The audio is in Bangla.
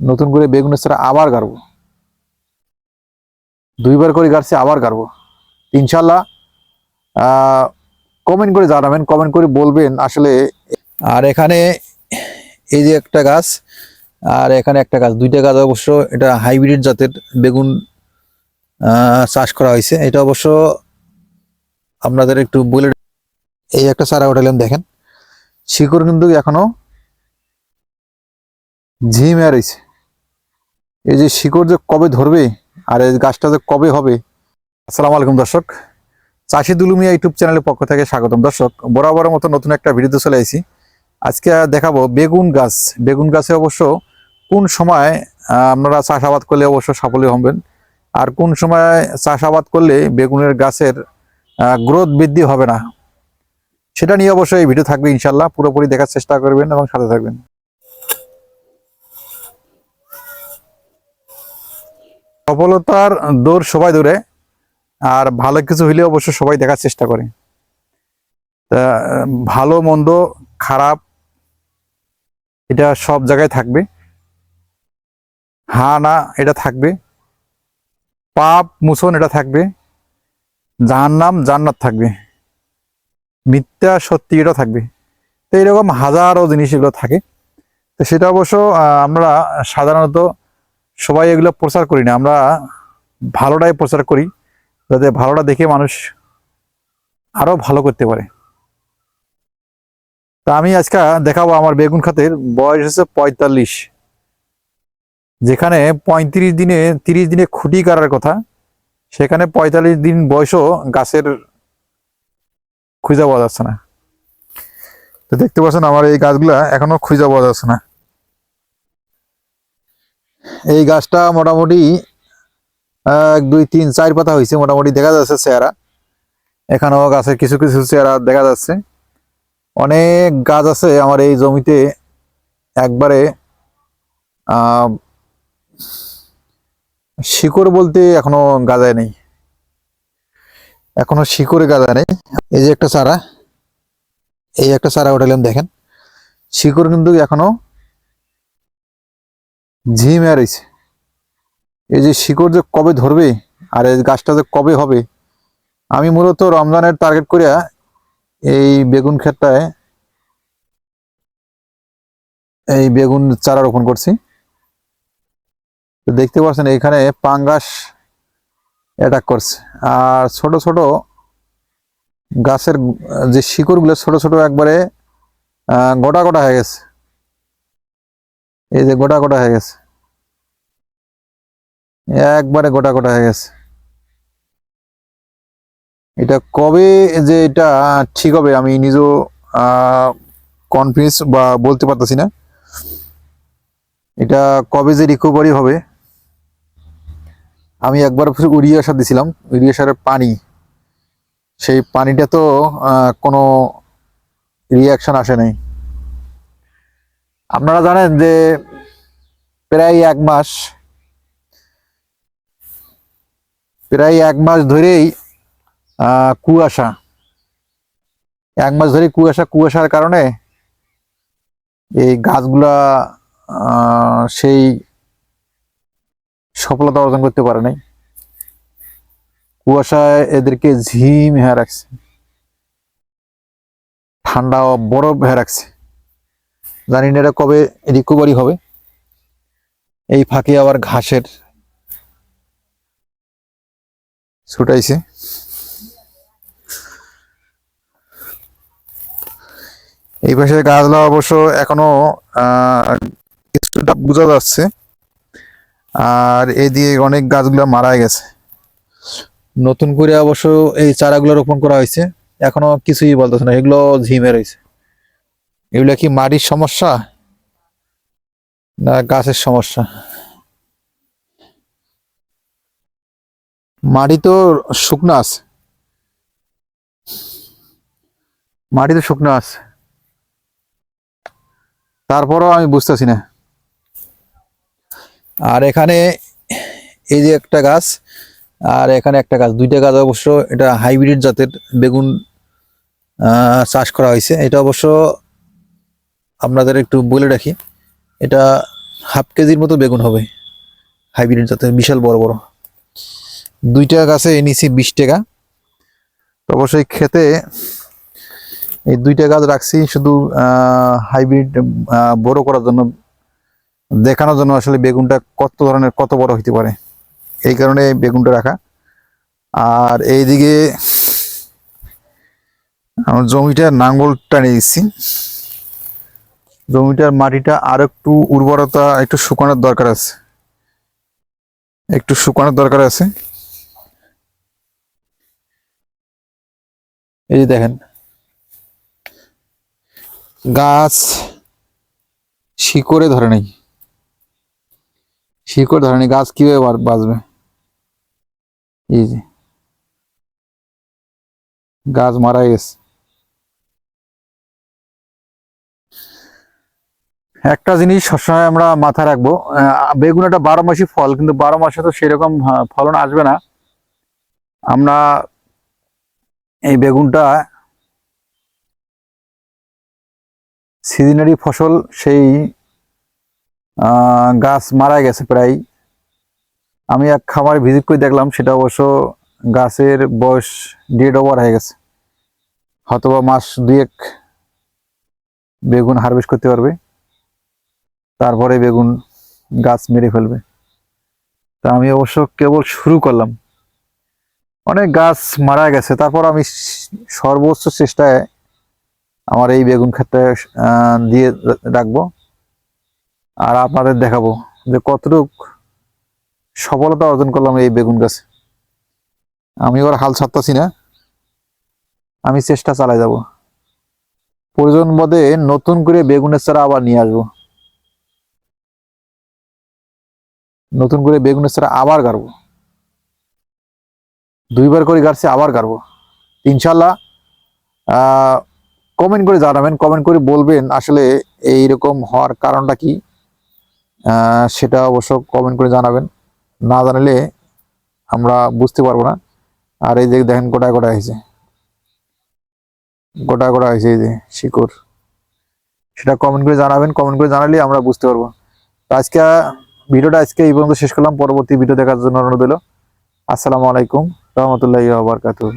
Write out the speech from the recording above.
নতুন করে বেগুনের চারা আবার গাড়বো। দুইবার করে গাড়ছি, আবার গাড়বো। ইনশাল্লাহ কমেন্ট করে জানাবেন কমেন্ট করে বলবেন আসলে আর এখানে এই যে একটা গাছ, আর এখানে একটা গাছ, দুইটা গাছ অবশ্য এটা হাইব্রিড জাতের বেগুন চাষ করা হয়েছে। এটা অবশ্য আপনাদের একটু বলে এই একটা চারা উঠালাম দেখেন। শিকড় কিন্তু এখনও ঝিমে রয়েছে। এই যে শিকড় যে কবে ধরবে আর এই গাছটা যে কবে হবে? আসসালামু আলাইকুম দর্শক। চাষি দুলুমিয়া ইউটিউব চ্যানেলের পক্ষ থেকে স্বাগতম দর্শক। বরাবর মতো নতুন একটা ভিডিওতে চলে আসি আজকে দেখাবো বেগুন গাছ। বেগুন গাছে অবশ্য কোন সময় আপনারা চাষাবাদ করলে অবশ্য সাফল্য হবেন। আর কোন সময় চাষাবাদ করলে বেগুনের গাছের গ্রোথ বৃদ্ধি হবে না। সেটা নিয়ে অবশ্যই এই ভিডিও থাকবে ইনশাল্লাহ পুরোপুরি দেখার চেষ্টা করবেন এবং সাথে থাকবেন। সফলতার দৌড় সবাই দৌড়ে, আর ভালো কিছু হইলে অবশ্য সবাই দেখার চেষ্টা করে। ভালো, মন্দ, খারাপ, এটা সব জায়গায় থাকবে। হা, না, এটা থাকবে। পাপ, মুসন, এটা থাকবে। জাহান্নাম, জান্নাত থাকবে। মিথ্যা, সত্যি, এটা থাকবে। তো এরকম হাজারো জিনিস এগুলো থাকে। তো সেটা অবশ্য আমরা সাধারণত সবাই এগুলো প্রচার করি না, আমরা ভালোটাই প্রচার করি, যাতে ভালোটা দেখে মানুষ আরও ভালো করতে পারে। তা আমি আজকে দেখাবো আমার বেগুন খাতের বয়স হচ্ছে পঁয়তাল্লিশ। যেখানে পঁয়ত্রিশ দিনে, তিরিশ দিনে খুঁটি কাটার কথা, সেখানে পঁয়তাল্লিশ দিন বয়সও গাছের খুঁজে পাওয়া যাচ্ছে না। তো দেখতে পাচ্ছেন আমার এই গাছগুলা এখনও খুঁজে পাওয়া যাচ্ছে না। এই গাছটা মোটামুটি, এক, দুই, তিন, চার পাতা হয়েছে মোটামুটি, দেখা যাচ্ছে চেহারা। এখানেও গাছের কিছু কিছু চেহারা দেখা যাচ্ছে। অনেক গাছ আছে আমার এই জমিতে, একবারে শিকড় বলতে এখনও গাজায় নেই। এখনও শিকড়ে গাজা নেই। এই যে একটা চারা, এই একটা চারা উঠালাম দেখেন। শিকড় কিন্তু এখনও ঝিমে রয়েছে এই যে শিকড় যে কবে ধরবে আর এই গাছটা যে কবে হবে, আমি মূলত রমজানের টার্গেট করিয়া এই বেগুন ক্ষেতটায় এই বেগুন চারা রোপণ করছি। দেখতে পাচ্ছেন এখানে পাঙ্গাস অ্যাটাক করছে। আর ছোট ছোট গাছের যে শিকড়গুলো ছোট ছোট একবারে গোটা গোটা হয়ে গেছে। এই যে গোটা গোটা হয়ে গেছে। একবারে গোটা গোটা হয়ে গেছে। এটা কবে যে এটা ঠিক হবে আমি নিজেও কনফিডেন্স বা বলতে পারতেছি না। এটা কবে যে রিকভারি হবে, আমি একবার উড়িয়া সার দিছিলাম, উড়িয়া সারের পানি। সেই পানিটা তো কোনো রিয়াকশন আসে নাই। আপনারা জানেন যে প্রায় এক মাস, প্রায় এক মাস ধরেই কুয়াশা। এক মাস ধরে কুয়াশা, কুয়াশার কারণে এই গাছগুলা সেই সফলতা অর্জন করতে পারে নাই। কুয়াশায় এদেরকে ঝিম হয়ে রাখছে। ঠান্ডা বরফ হয়ে রাখছে। জানি না এটা কবে রিকভারি হবে। এই ফাঁকে আবার ঘাসের ছুটাইছে। এই পাশে গাছগুলো অবশ্য এখনও কিছুটা বোঝা যাচ্ছে। আর এদিকে অনেক গাছগুলো মারা গেছে। নতুন করে অবশ্য এই চারাগুলো রোপণ করা হয়েছে। এখনও কিছুই বলতেছে না। এগুলো ঝিমে রয়েছে। এগুলো কি মাটির সমস্যা? না, গাছের সমস্যা। মাটি তো শুকনো আছে। মাটি তো শুকনো আছে। তারপরও আমি বুঝতেছি না। আর এখানে এই যে একটা গাছ, আর এখানে একটা গাছ, দুইটা গাছ অবশ্য এটা হাইব্রিড জাতের বেগুন চাষ করা হয়েছে। এটা অবশ্য আপনাদের একটু বলে রাখি, এটা হাফ কেজির মতো বেগুন হবে, হাইব্রিড জাতের বিশাল বড় বড়। দুইটা গাছে নিছি বিশ টাকা। তো অবশ্যই খেতে এই দুইটা গাছ রাখছি, শুধু হাইব্রিড বড় করার জন্য, দেখানোর জন্য আসলে বেগুনটা কত ধরনের, কত বড় হইতে পারে। এই কারণে বেগুনটা রাখা। আর এইদিকে আমার জমিটা নাঙ্গলটা নিয়ে দিচ্ছি জমিটার মাটিটা আর একটু উর্বরতা, একটু শুকানোর দরকার আছে। একটু শুকানোর দরকার আছে। এই যে দেখেন, গাছ শিকড়ে ধরে নেই শিকড় ধরে নেই গাছ কীভাবে বাঁচবে? এই যে, গাছ মারা গেছে। একটা জিনিস সবসময় আমরা মাথায় রাখব বেগুন একটা বারো মাসি ফল, কিন্তু বারো মাসে তো সেরকম ফলন আসবে না। আমরা এই বেগুনটা সিজনারি ফসল, সেই গাছ মারা গেছে প্রায়। আমি এক খামারে ভিজিট করে দেখলাম, সেটা অবশ্য গাছের বয়স ডেড ওভার হয়ে গেছে। হয়তোবা মাস দুয়েক বেগুন হারভেস্ট করতে পারবে। তারপরে বেগুন গাছ মেরে ফেলবে। তা আমি অবশ্য কেবল শুরু করলাম। অনেক গাছ মারা গেছে, তারপর আমি সর্বোচ্চ চেষ্টায় আমার এই বেগুন ক্ষেতটা দিয়ে রাখব আর আপনাদের দেখাবো যে কতটুক সফলতা অর্জন করলাম এই বেগুন গাছে। আমি ওর হাল ছাড়তাছি না, আমি চেষ্টা চালাই যাব। প্রয়োজন বোধে নতুন করে বেগুনের চারা আবার নিয়ে আসব। নতুন করে বেগুনের চারা আবার গাড়বো। দুইবার করে গাড়ছি, আবার গাড়বো। ইনশাল্লাহ কমেন্ট করে জানাবেন কমেন্ট করে বলবেন আসলে এই রকম হওয়ার কারণটা কি। সেটা অবশ্য কমেন্ট করে জানাবেন। না জানালে আমরা বুঝতে পারব না। আর এই যে দেখেন গোটা গোটা হয়েছে। গোটা গোটা হয়েছে এই যে শিকড়। সেটা কমেন্ট করে জানাবেন কমেন্ট করে জানালে আমরা বুঝতে পারব। আজকে ভিডিওটা আজকে এই পর্যন্ত শেষ করলাম। পরবর্তী ভিডিও দেখার জন্য অনুরোধ আসসালামু আলাইকুম। রহমতুল্লাহ বারকাতুহ।